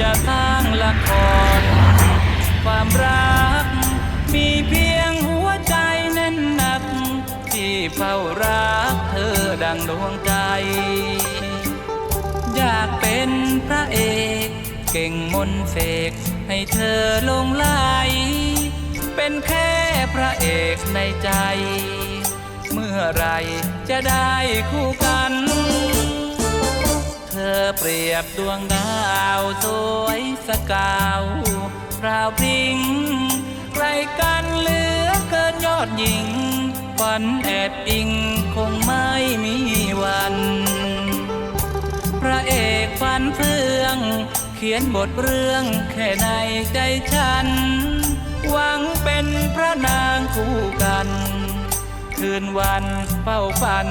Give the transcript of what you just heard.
จะสร้างละคร ความรัก มีเพียงหัวใจแน่นหนัก ที่เฝ้ารักเธอดังดวงใจ อยากเป็นพระเอก เก่งมนเสกให้เธอลงไหลเป็นแค่พระเอกในใจ เมื่อไรจะได้คู่กัน เธอเปรียบดวงดาวส ราวพริ้งใครกันเหลือเกินยอดหญิงฝันแอบอิงคงไม่มีวัน พระเอกฝันเฟือง เขียนบทเรื่องแค่ในใจฉัน หวังเป็นพระนางคู่กัน คืนวันเฝ้าฝัน